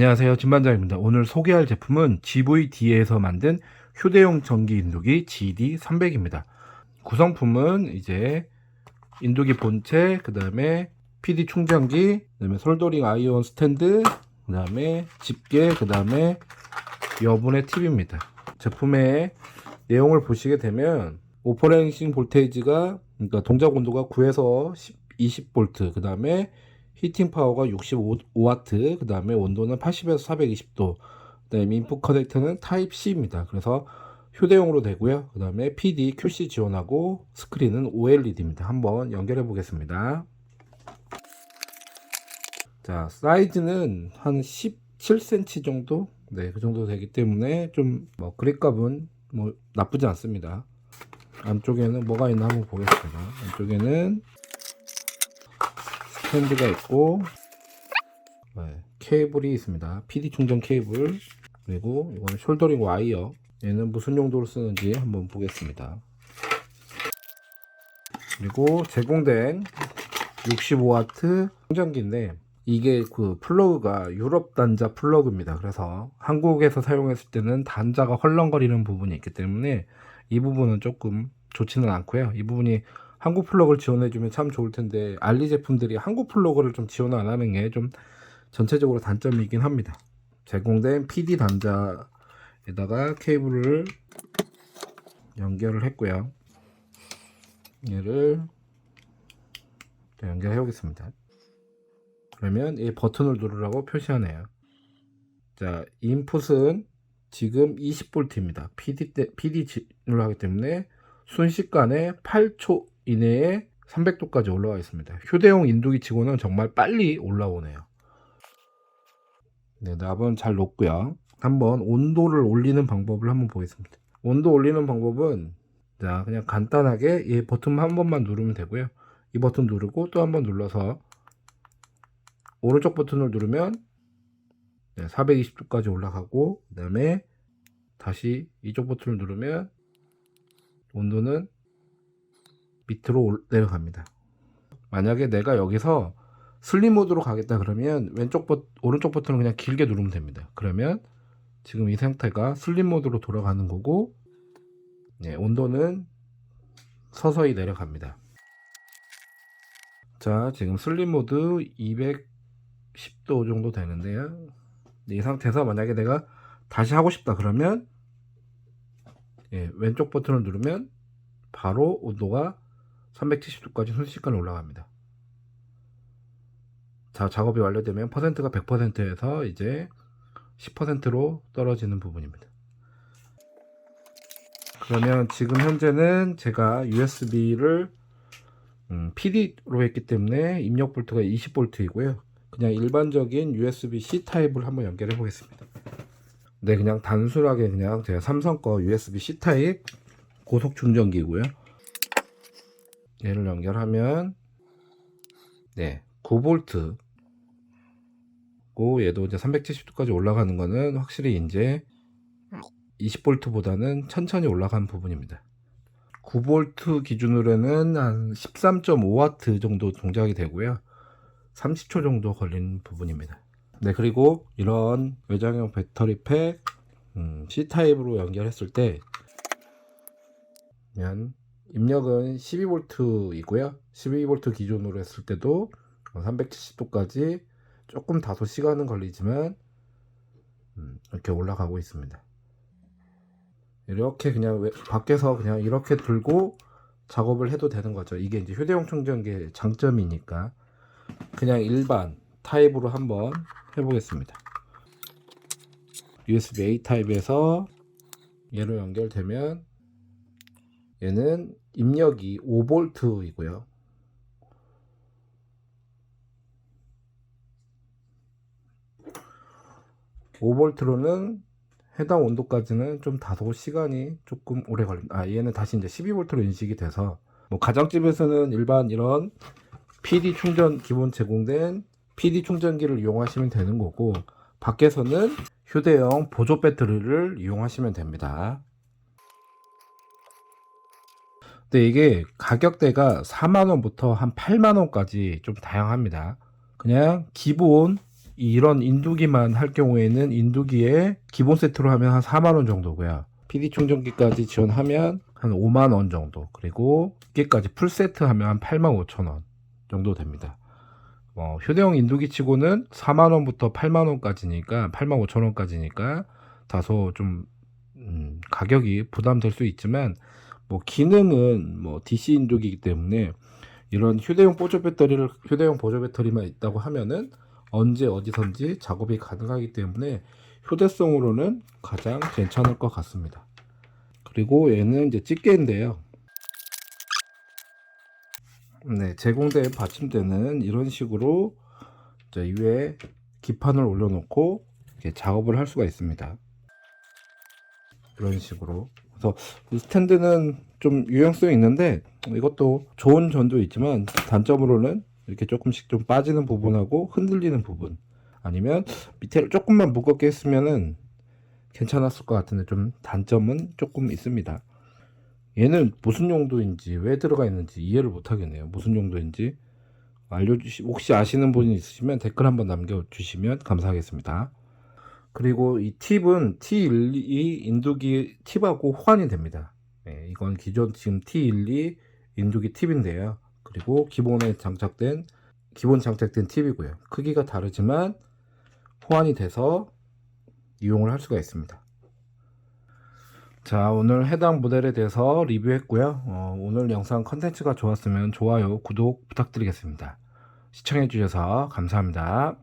안녕하세요. 진반장입니다. 오늘 소개할 제품은 GVD에서 만든 휴대용 전기 인두기 GD300입니다. 구성품은 이제 인두기 본체, 그 다음에 PD 충전기, 그 다음에 솔더링 아이온 스탠드, 그 다음에 집게, 그 다음에 여분의 팁입니다. 제품의 내용을 보시게 되면 오퍼레이싱 볼테이지가 그러니까 동작 온도가 9에서 10, 20V, 그 다음에 히팅 파워가 65W, 그 다음에 온도는 80에서 420도, 그 다음에 인풋 커넥터는 타입 C입니다. 그래서 휴대용으로 되고요. 그 다음에 PD, QC 지원하고 스크린은 OLED입니다. 한번 연결해 보겠습니다. 자, 사이즈는 한 17cm 정도? 네, 그 정도 되기 때문에 좀 뭐 그립감은 뭐 나쁘지 않습니다. 안쪽에는 뭐가 있나 한번 보겠습니다. 안쪽에는 스탠드가 있고 네, 케이블이 있습니다. PD 충전 케이블 그리고 이거는 숄더링 와이어 얘는 무슨 용도로 쓰는지 한번 보겠습니다. 그리고 제공된 65W 충전기인데 이게 그 플러그가 유럽 단자 플러그입니다. 그래서 한국에서 사용했을 때는 단자가 헐렁거리는 부분이 있기 때문에 이 부분은 조금 좋지는 않고요. 이 부분이 한국 플러그를 지원해주면 참 좋을 텐데 알리 제품들이 한국 플러그를 좀 지원 안 하는 게 좀 전체적으로 단점이긴 합니다. 제공된 PD 단자에다가 케이블을 연결을 했고요. 얘를 연결해 보겠습니다. 그러면 이 버튼을 누르라고 표시하네요. 자, 인풋은 지금 20V입니다. PD 때, PD 진을 하기 때문에 순식간에 8초 이내에 300도까지 올라와 있습니다. 휴대용 인두기 치고는 정말 빨리 올라오네요. 네, 납은 잘 녹고요. 한번 온도를 올리는 방법을 한번 보겠습니다. 온도 올리는 방법은 자, 그냥 간단하게 이 버튼 한 번만 누르면 되고요. 이 버튼 누르고 또 한 번 눌러서 오른쪽 버튼을 누르면 네, 420도까지 올라가고 그 다음에 다시 이쪽 버튼을 누르면 온도는 밑으로 올- 내려갑니다. 만약에 내가 여기서 슬림 모드로 가겠다 그러면 왼쪽 버 오른쪽 버튼을 그냥 길게 누르면 됩니다. 그러면 지금 이 상태가 슬림 모드로 돌아가는 거고 네, 온도는 서서히 내려갑니다. 자, 지금 슬림 모드 210도 정도 되는데요. 네, 이 상태에서 만약에 내가 다시 하고 싶다 그러면 예, 왼쪽 버튼을 누르면 바로 온도가 370도까지 순식간에 올라갑니다. 자, 작업이 완료되면 퍼센트가 100%에서 이제 10%로 떨어지는 부분입니다. 그러면 지금 현재는 제가 USB를 음, PD로 했기 때문에 입력 볼트가 20V이고요. 그냥 일반적인 USB-C 타입을 한번 연결해 보겠습니다. 네, 그냥 단순하게 그냥 제가 삼성 거 USB-C 타입 고속 충전기고요. 얘를 연결하면 네, 9V 고 얘도 이제 370도까지 올라가는 거는 확실히 이제 20V보다는 천천히 올라간 부분입니다. 9V 기준으로는 한 13.5W 정도 동작이 되고요. 30초 정도 걸리는 부분입니다. 네, 그리고 이런 외장형 배터리 팩 음, C타입으로 연결했을 때 면 입력은 12V이고요. 12V 기준으로 했을 때도 370도까지 조금 다소 시간은 걸리지만 음, 이렇게 올라가고 있습니다. 이렇게 그냥 외- 밖에서 그냥 이렇게 들고 작업을 해도 되는 거죠. 이게 이제 휴대용 충전기의 장점이니까 그냥 일반 타입으로 한번 해보겠습니다. USB A 타입에서 얘로 연결되면 얘는 입력이 5V이고요. 오볼트로는 해당 온도까지는 좀 다소 시간이 조금 오래 걸립니다. 아, 얘는 다시 이제 12V로 인식이 돼서 뭐 가정집에서는 일반 이런 PD 충전 기본 제공된 PD 충전기를 이용하시면 되는 거고 밖에서는 휴대용 보조 배터리를 이용하시면 됩니다. 근데 이게 가격대가 4만원부터 한 8만원까지 좀 다양합니다. 그냥 기본 이런 인두기만 할 경우에는 인두기에 기본 세트로 하면 한 4만 원 정도고요. PD 충전기까지 지원하면 한 5만 원 정도. 그리고 기계까지 풀 세트 하면 한 8만 5천 원 정도 됩니다. 어, 휴대용 인두기 치고는 4만 원부터 8만 원까지니까 8만 5천 원까지니까 다소 좀 음, 가격이 부담될 수 있지만 뭐 기능은 뭐 DC 인두기이기 때문에 이런 휴대용 보조 배터리를 휴대용 보조 배터리만 있다고 하면은 언제 어디선지 작업이 가능하기 때문에 휴대성으로는 가장 괜찮을 것 같습니다. 그리고 얘는 이제 집게인데요. 네, 제공된 받침대는 이런 식으로 위에 기판을 올려놓고 작업을 할 수가 있습니다. 이런 식으로. 그래서 이 스탠드는 좀 유용성이 있는데 이것도 좋은 점도 있지만 단점으로는 이렇게 조금씩 좀 빠지는 부분하고 흔들리는 부분 아니면 밑에를 조금만 무겁게 했으면은 괜찮았을 것 같은데 좀 단점은 조금 있습니다. 얘는 무슨 용도인지 왜 들어가 있는지 이해를 못 하겠네요. 무슨 용도인지 알려주시 혹시 아시는 분이 있으시면 댓글 한번 남겨주시면 감사하겠습니다. 그리고 이 팁은 T12 인두기 팁하고 호환이 됩니다. 네, 이건 기존 지금 T12 인두기 팁인데요. 그리고 기본에 장착된 기본 장착된 팁이고요. 크기가 다르지만 호환이 돼서 이용을 할 수가 있습니다. 자, 오늘 해당 모델에 대해서 리뷰했고요. 어, 오늘 영상 컨텐츠가 좋았으면 좋아요, 구독 부탁드리겠습니다. 시청해주셔서 감사합니다.